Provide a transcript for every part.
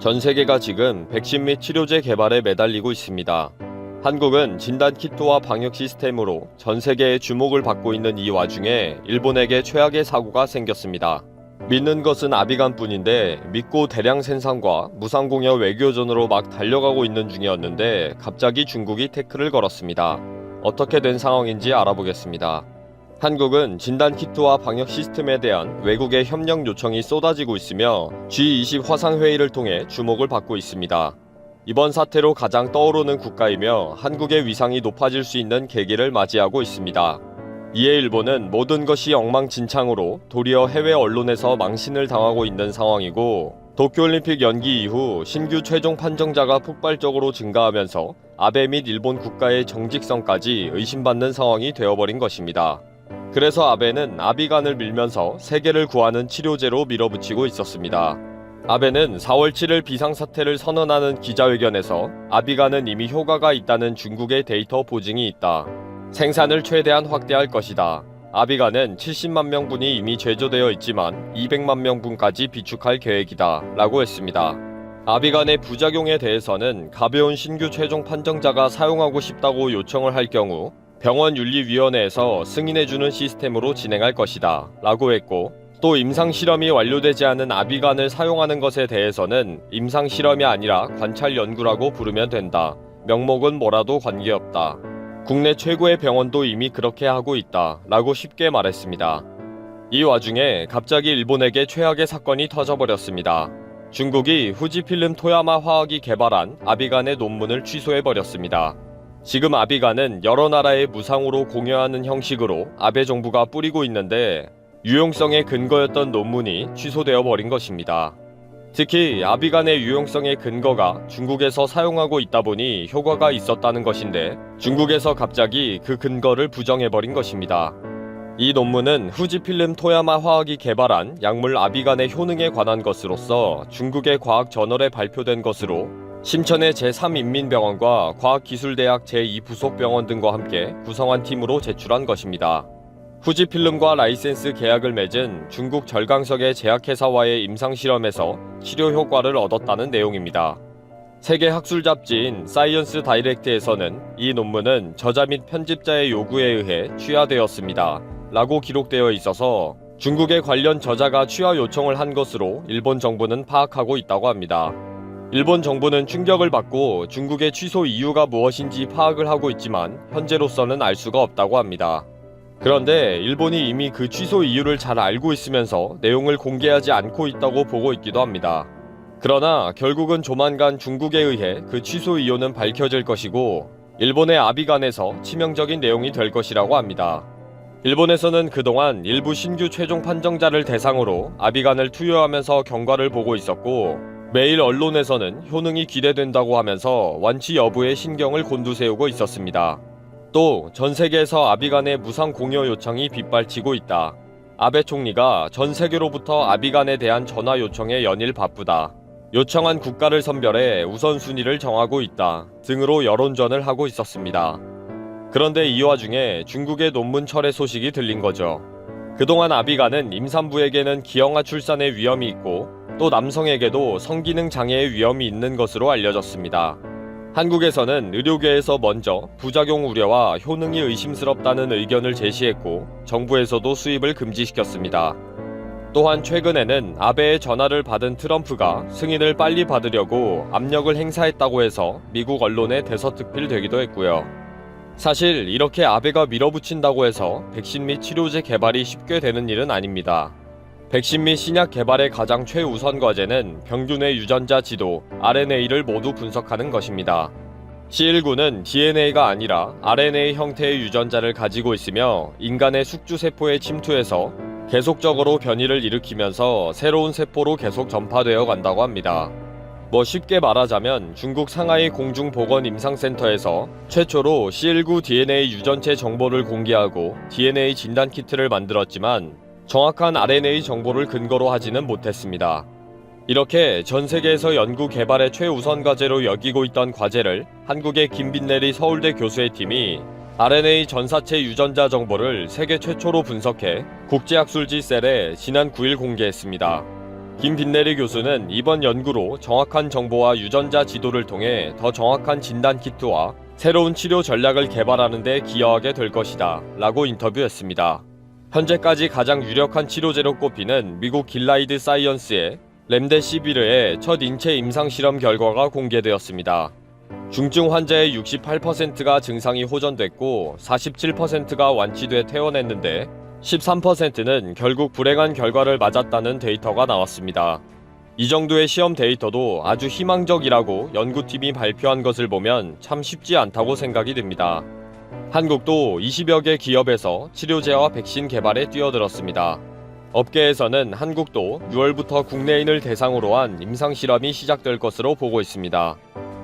전 세계가 지금 백신 및 치료제 개발에 매달리고 있습니다. 한국은 진단 키트와 방역 시스템으로 전 세계의 주목을 받고 있는 이 와중에 일본에게 최악의 사고가 생겼습니다. 믿는 것은 아비간 뿐인데 믿고 대량 생산과 무상공여 외교전으로 막 달려가고 있는 중이었는데 갑자기 중국이 태클을 걸었습니다. 어떻게 된 상황인지 알아보겠습니다. 한국은 진단 키트와 방역 시스템에 대한 외국의 협력 요청이 쏟아지고 있으며 G20 화상회의를 통해 주목을 받고 있습니다. 이번 사태로 가장 떠오르는 국가이며 한국의 위상이 높아질 수 있는 계기를 맞이하고 있습니다. 이에 일본은 모든 것이 엉망진창으로 도리어 해외 언론에서 망신을 당하고 있는 상황이고 도쿄올림픽 연기 이후 신규 최종 판정자가 폭발적으로 증가하면서 아베 및 일본 국가의 정직성까지 의심받는 상황이 되어버린 것입니다. 그래서 아베는 아비간을 밀면서 세계를 구하는 치료제로 밀어붙이고 있었습니다. 아베는 4월 7일 비상사태를 선언하는 기자회견에서 아비간은 이미 효과가 있다는 중국의 데이터 보증이 있다. 생산을 최대한 확대할 것이다. 아비간은 70만 명분이 이미 제조되어 있지만 200만 명분까지 비축할 계획이다. 라고 했습니다. 아비간의 부작용에 대해서는 가벼운 신규 최종 판정자가 사용하고 싶다고 요청을 할 경우 병원 윤리위원회에서 승인해주는 시스템으로 진행할 것이다. 라고 했고 또 임상 실험이 완료되지 않은 아비간을 사용하는 것에 대해서는 임상 실험이 아니라 관찰 연구라고 부르면 된다. 명목은 뭐라도 관계없다. 국내 최고의 병원도 이미 그렇게 하고 있다. 라고 쉽게 말했습니다. 이 와중에 갑자기 일본에게 최악의 사건이 터져버렸습니다. 중국이 후지필름 토야마 화학이 개발한 아비간의 논문을 취소해버렸습니다. 지금 아비간은 여러 나라에 무상으로 공여하는 형식으로 아베 정부가 뿌리고 있는데 유용성의 근거였던 논문이 취소되어 버린 것입니다. 특히 아비간의 유용성의 근거가 중국에서 사용하고 있다 보니 효과가 있었다는 것인데 중국에서 갑자기 그 근거를 부정해버린 것입니다. 이 논문은 후지필름 토야마 화학이 개발한 약물 아비간의 효능에 관한 것으로서 중국의 과학 저널에 발표된 것으로 심천의 제3인민병원과 과학기술대학 제2부속병원 등과 함께 구성한 팀으로 제출한 것입니다. 후지필름과 라이센스 계약을 맺은 중국 절강석의 제약회사와의 임상실험에서 치료 효과를 얻었다는 내용입니다. 세계 학술 잡지인 사이언스 다이렉트에서는 이 논문은 저자 및 편집자의 요구에 의해 취하되었습니다. 라고 기록되어 있어서 중국의 관련 저자가 취하 요청을 한 것으로 일본 정부는 파악하고 있다고 합니다. 일본 정부는 충격을 받고 중국의 취소 이유가 무엇인지 파악을 하고 있지만 현재로서는 알 수가 없다고 합니다. 그런데 일본이 이미 그 취소 이유를 잘 알고 있으면서 내용을 공개하지 않고 있다고 보고 있기도 합니다. 그러나 결국은 조만간 중국에 의해 그 취소 이유는 밝혀질 것이고 일본의 아비간에서 치명적인 내용이 될 것이라고 합니다. 일본에서는 그동안 일부 신규 최종 판정자를 대상으로 아비간을 투여하면서 경과를 보고 있었고 매일 언론에서는 효능이 기대된다고 하면서 완치 여부에 신경을 곤두세우고 있었습니다. 또 전 세계에서 아비간의 무상 공여 요청이 빗발치고 있다. 아베 총리가 전 세계로부터 아비간에 대한 전화 요청에 연일 바쁘다. 요청한 국가를 선별해 우선순위를 정하고 있다. 등으로 여론전을 하고 있었습니다. 그런데 이 와중에 중국의 논문 철회 소식이 들린 거죠. 그동안 아비간은 임산부에게는 기형아 출산의 위험이 있고 또 남성에게도 성기능 장애의 위험이 있는 것으로 알려졌습니다. 한국에서는 의료계에서 먼저 부작용 우려와 효능이 의심스럽다는 의견을 제시했고 정부에서도 수입을 금지시켰습니다. 또한 최근에는 아베의 전화를 받은 트럼프가 승인을 빨리 받으려고 압력을 행사했다고 해서 미국 언론에 대서특필 되기도 했고요. 사실 이렇게 아베가 밀어붙인다고 해서 백신 및 치료제 개발이 쉽게 되는 일은 아닙니다. 백신 및 신약 개발의 가장 최우선 과제는 병균의 유전자 지도, RNA를 모두 분석하는 것입니다. C19는 DNA가 아니라 RNA 형태의 유전자를 가지고 있으며 인간의 숙주세포에 침투해서 계속적으로 변이를 일으키면서 새로운 세포로 계속 전파되어 간다고 합니다. 뭐 쉽게 말하자면 중국 상하이 공중보건임상센터에서 최초로 C19 DNA 유전체 정보를 공개하고 DNA 진단 키트를 만들었지만 정확한 RNA 정보를 근거로 하지는 못했습니다. 이렇게 전 세계에서 연구 개발의 최우선 과제로 여기고 있던 과제를 한국의 김빈내리 서울대 교수의 팀이 RNA 전사체 유전자 정보를 세계 최초로 분석해 국제학술지 셀에 지난 9일 공개했습니다. 김빈내리 교수는 이번 연구로 정확한 정보와 유전자 지도를 통해 더 정확한 진단 키트와 새로운 치료 전략을 개발하는 데 기여하게 될 것이다. 라고 인터뷰했습니다. 현재까지 가장 유력한 치료제로 꼽히는 미국 길라이드 사이언스의 렘데시비르의 첫 인체 임상 실험 결과가 공개되었습니다. 중증 환자의 68%가 증상이 호전됐고 47%가 완치돼 퇴원했는데 13%는 결국 불행한 결과를 맞았다는 데이터가 나왔습니다. 이 정도의 시험 데이터도 아주 희망적이라고 연구팀이 발표한 것을 보면 참 쉽지 않다고 생각이 듭니다. 한국도 20여 개 기업에서 치료제와 백신 개발에 뛰어들었습니다. 업계에서는 한국도 6월부터 국내인을 대상으로 한 임상 실험이 시작될 것으로 보고 있습니다.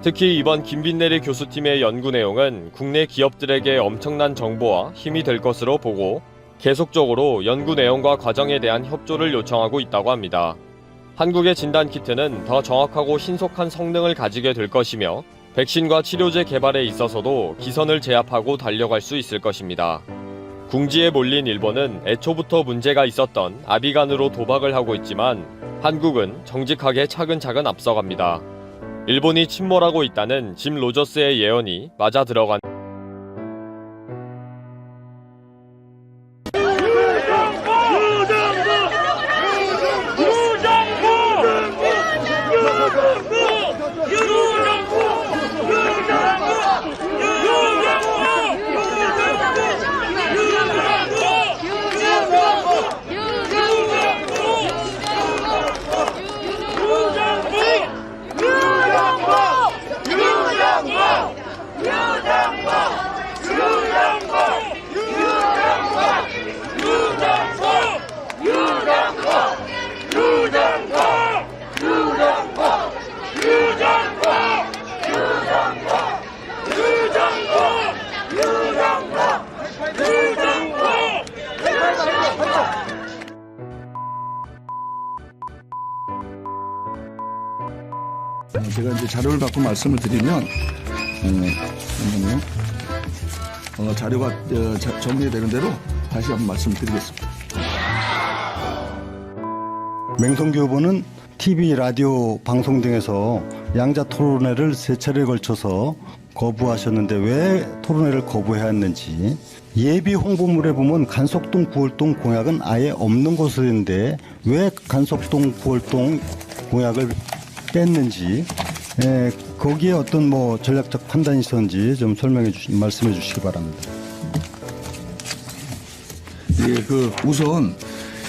특히 이번 김빈내리 교수팀의 연구 내용은 국내 기업들에게 엄청난 정보와 힘이 될 것으로 보고 계속적으로 연구 내용과 과정에 대한 협조를 요청하고 있다고 합니다. 한국의 진단 키트는 더 정확하고 신속한 성능을 가지게 될 것이며 백신과 치료제 개발에 있어서도 기선을 제압하고 달려갈 수 있을 것입니다. 궁지에 몰린 일본은 애초부터 문제가 있었던 아비간으로 도박을 하고 있지만 한국은 정직하게 차근차근 앞서갑니다. 일본이 침몰하고 있다는 짐 로저스의 예언이 맞아 들어간 자료를 갖고 말씀을 드리면, 어, 잠깐만요. 어, 자료가 어, 자- 정리되는 대로 다시 한번 말씀드리겠습니다. 맹성규 후보는 TV, 라디오 방송 등에서 양자 토론회를 세 차례에 걸쳐서 거부하셨는데 왜 토론회를 거부해야 했는지 예비 홍보물에 보면 간석동 구월동 공약은 아예 없는 것인데 왜 간석동 구월동 공약을 뺐는지 에, 거기에 어떤 뭐 전략적 판단이 있었는지 좀 설명해 주시 말씀해 주시기 바랍니다. 예, 그 우선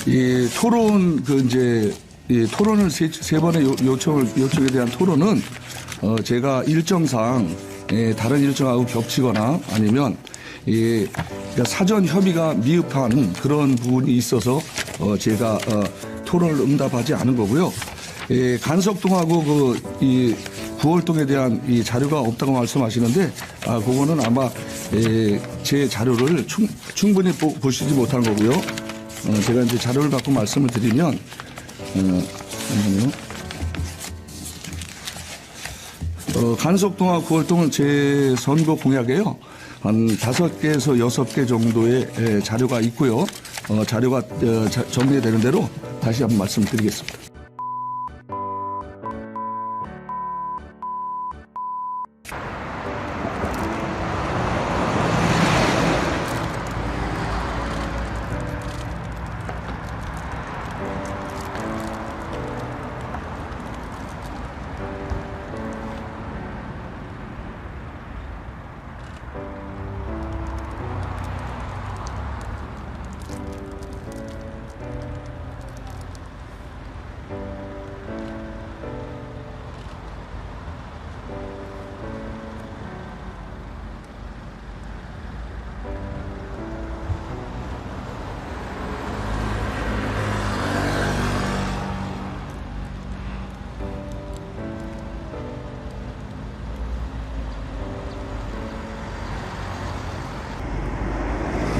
이 토론 그 이제 이 토론을 세, 세 번의 요, 요청을 요청에 대한 토론은 어 제가 일정상 예, 다른 일정하고 겹치거나 아니면 이 그러니까 사전 협의가 미흡한 그런 부분이 있어서 어 제가 어 토론을 응답하지 않은 거고요. 예, 간석동하고 그 이 구월동에 대한 이 자료가 없다고 말씀하시는데 아 그거는 아마 예, 제 자료를 충, 충분히 보, 보시지 못한 거고요. 어, 제가 이제 자료를 갖고 말씀을 드리면 어, 잠깐만요. 어, 간석동과 구월동은 제 선거 공약에요. 한 다섯 개에서 여섯 개 정도의 에, 자료가 있고요. 어, 자료가 어, 자- 정리되는 대로 다시 한번 말씀드리겠습니다.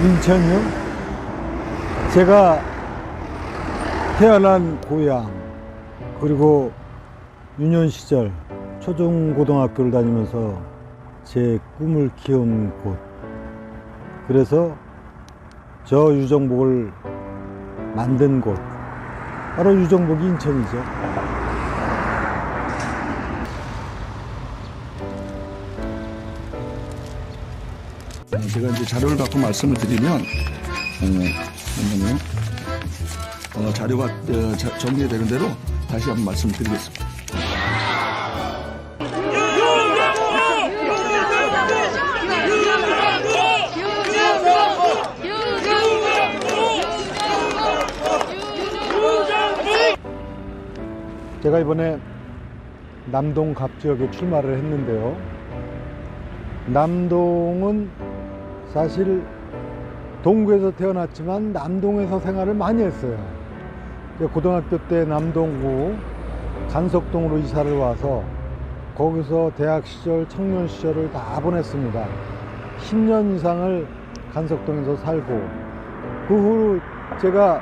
인천이요? 제가 태어난 고향 그리고 유년 시절 초중고등학교를 다니면서 제 꿈을 키운 곳 그래서 저 유정복을 만든 곳 바로 유정복이 인천이죠. 제가 이제 자료를 갖고 말씀을 드리면, 어. 어, 자료가 어, 자- 정리되는 대로 다시 한번 말씀드리겠습니다. 제가 이번에 남동 갑 지역에 출마를 했는데요. 남동은 사실 동구에서 태어났지만 남동에서 생활을 많이 했어요. 고등학교 때 남동구 간석동으로 이사를 와서 거기서 대학 시절, 청년 시절을 다 보냈습니다. 10년 이상을 간석동에서 살고 그후 제가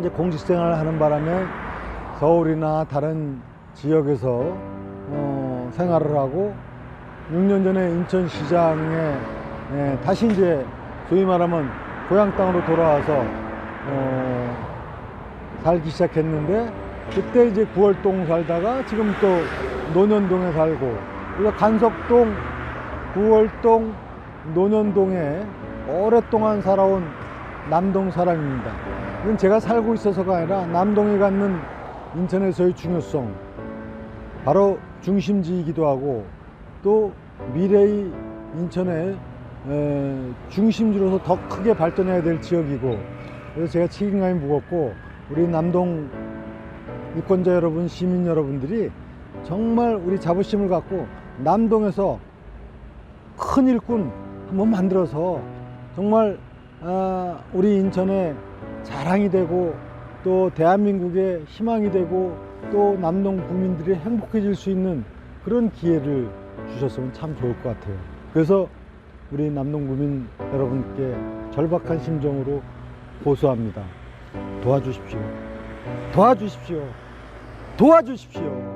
이제 공직 생활을 하는 바람에 서울이나 다른 지역에서 어, 생활을 하고 6년 전에 인천시장에 예, 다시 이제 소위 말하면 고향 땅으로 돌아와서 어, 살기 시작했는데 그때 이제 구월동 살다가 지금 또 논현동에 살고 그래서 간석동, 구월동, 논현동에 오랫동안 살아온 남동 사람입니다. 이건 제가 살고 있어서가 아니라 남동이 갖는 인천에서의 중요성, 바로 중심지이기도 하고 또 미래의 인천의 에, 중심지로서 더 크게 발전해야 될 지역이고 그래서 제가 책임감이 무겁고 우리 남동 유권자 여러분, 시민 여러분들이 정말 우리 자부심을 갖고 남동에서 큰 일꾼 한번 만들어서 정말 아, 우리 인천의 자랑이 되고 또 대한민국의 희망이 되고 또 남동 국민들이 행복해질 수 있는 그런 기회를 주셨으면 참 좋을 것 같아요. 그래서 우리 남동 국민 여러분께 절박한 심정으로 호소합니다. 도와주십시오. 도와주십시오. 도와주십시오.